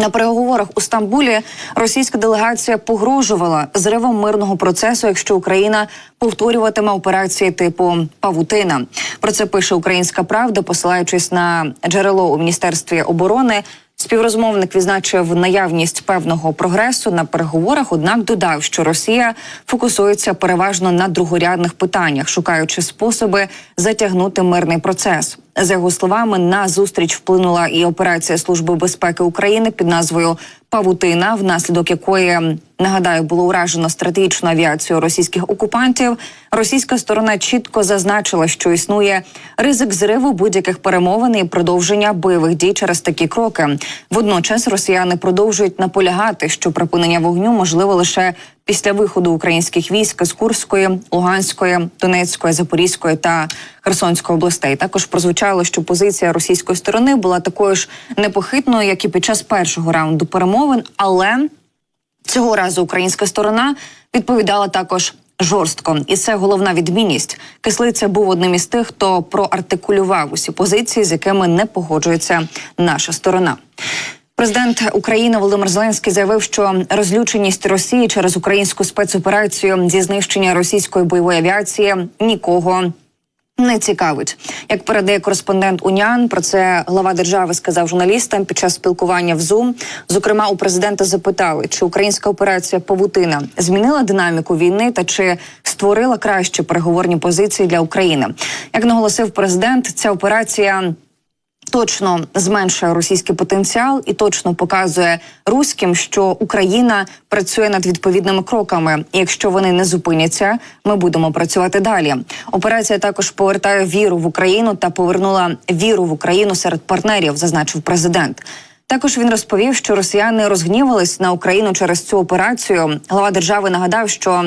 На переговорах у Стамбулі російська делегація погрожувала зривом мирного процесу, якщо Україна повторюватиме операції типу Павутина. Про це пише Українська Правда, посилаючись на джерело у міністерстві оборони. Співрозмовник відзначив наявність певного прогресу на переговорах однак додав, що Росія фокусується переважно на другорядних питаннях, шукаючи способи затягнути мирний процес. За його словами, на зустріч вплинула і операція Служби безпеки України під назвою Павутина, внаслідок якої нагадаю було уражено стратегічну авіацію російських окупантів. Російська сторона чітко зазначила, що існує ризик зриву будь-яких перемовин і продовження бойових дій через такі кроки. Водночас росіяни продовжують наполягати, що припинення вогню можливо лише після виходу українських військ з Курської, Луганської, Донецької, Запорізької та Херсонської областей. Також прозвучало, що позиція російської сторони була такою ж непохитною, як і під час першого раунду перемовин, але цього разу українська сторона відповідала також. Жорстко, і це головна відмінність. Кислиця був одним із тих, хто проартикулював усі позиції, з якими не погоджується наша сторона. Президент України Володимир Зеленський заявив, що розлюченість Росії через українську спецоперацію зі знищення російської бойової авіації нікого не цікавить. Як передає кореспондент Унян. про це глава держави сказав журналістам під час спілкування в Zoom. Зокрема, у президента запитали, чи українська операція Павутина змінила динаміку війни та чи створила кращі переговорні позиції для України. Як наголосив президент, ця операція. Точно зменшує російський потенціал і точно показує руським, що Україна працює над відповідними кроками. І якщо вони не зупиняться, ми будемо працювати далі. Операція також повертає віру в Україну та повернула віру в Україну серед партнерів, зазначив президент. Також він розповів, що росіяни розгнівались на Україну через цю операцію. Глава держави нагадав, що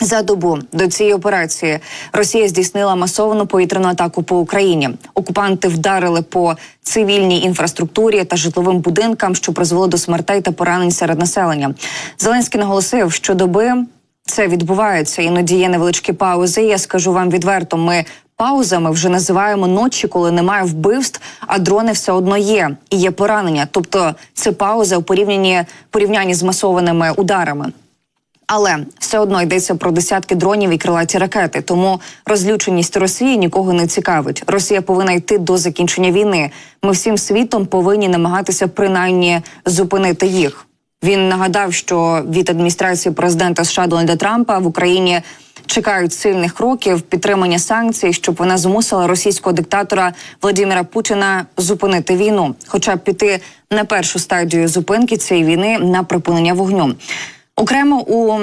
за добу до цієї операції Росія здійснила масовану повітряну атаку по Україні. Окупанти вдарили по цивільній інфраструктурі та житловим будинкам, що призвело до смертей та поранень серед населення. Зеленський наголосив, що доби це відбувається. Іноді є невеличкі паузи. Я скажу вам відверто, ми. Паузами вже називаємо ночі, коли немає вбивств, а дрони все одно є і є поранення. Тобто це пауза у порівнянні порівнянні з масованими ударами. Але все одно йдеться про десятки дронів і крилаті ракети. Тому розлюченість Росії нікого не цікавить. Росія повинна йти до закінчення війни. Ми всім світом повинні намагатися принаймні зупинити їх. Він нагадав, що від адміністрації президента США Дональда Трампа в Україні чекають сильних кроків підтримання санкцій, щоб вона змусила російського диктатора Владимира Путіна зупинити війну, хоча б піти на першу стадію зупинки цієї війни на припинення вогню. Окремо у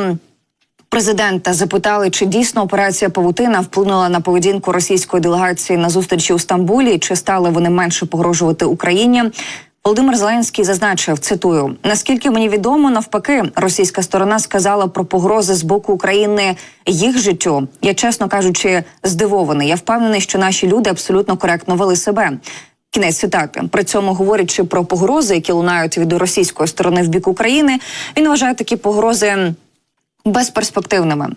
президента запитали, чи дійсно операція Павутина вплинула на поведінку російської делегації на зустрічі у Стамбулі, чи стали вони менше погрожувати Україні. Володимир Зеленський зазначив, цитую: наскільки мені відомо, навпаки, російська сторона сказала про погрози з боку України їх життю. Я чесно кажучи, здивований. Я впевнений, що наші люди абсолютно коректно вели себе. Кінець цитати. При цьому говорячи про погрози, які лунають від російської сторони в бік України, він вважає такі погрози безперспективними.